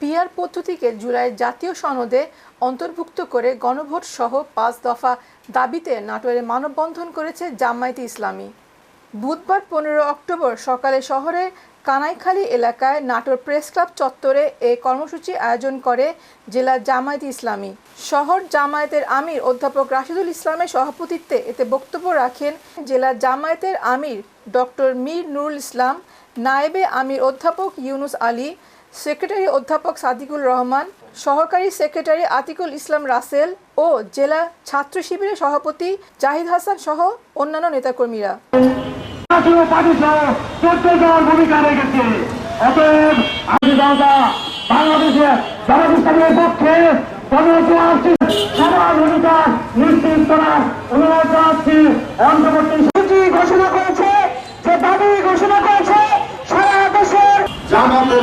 PR পদ্ধতিকে জুলাই জাতীয় সনদে অন্তর্ভুক্ত করে গণভোট সহ পাঁচ দফা দাবিতে নাটোরে মানববন্ধন করেছে জামায়াতে ইসলামী। বুধবার পনেরো অক্টোবর সকালে শহরের কানাইখালী এলাকায় নাটোর প্রেস ক্লাব চত্বরে এ কর্মসূচি আয়োজন করে জেলা জামায়াত ইসলামী। শহর জামায়াতের আমির অধ্যাপক রাশিদুল ইসলামের সভাপতিত্বে এতে বক্তব্য রাখেন জেলা জামায়াতের আমির ডক্টর মীর নুরুল ইসলাম নায়েবে আমির অধ্যাপক ইউনুস আলী, সেক্রেটারি অধ্যাপক সাদিকুল রহমান, সহকারী সেক্রেটারি আতিকুল ইসলাম রাসেল ও জেলা ছাত্র শিবিরের সভাপতি জাহিদ হাসান সহ অন্যান্য নেতাকর্মীরা।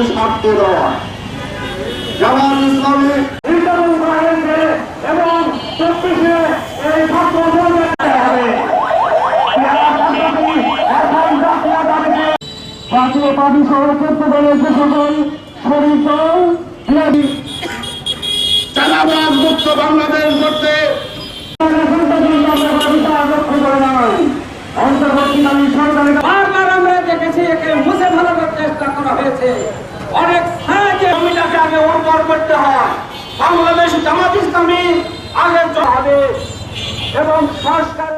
স্বার্থে দেওয়া জামাত ইসলামী এবং চব্বিশে এই জাতীয় পার্টি সহ চোদ্দ যে সকল শরীর দল বিরোধী মুক্ত বাংলাদেশ করতে অন্তর্বর্তীকালীন সরকারের বারবার আমরা দেখেছি একে মুছে ফেলানোর চেষ্টা করা হয়েছে। অনেক জমিটাকে আগে উর্বর করতে হয়। বাংলাদেশ জামাত ইসলামী আগে হবে এবং সংস্কার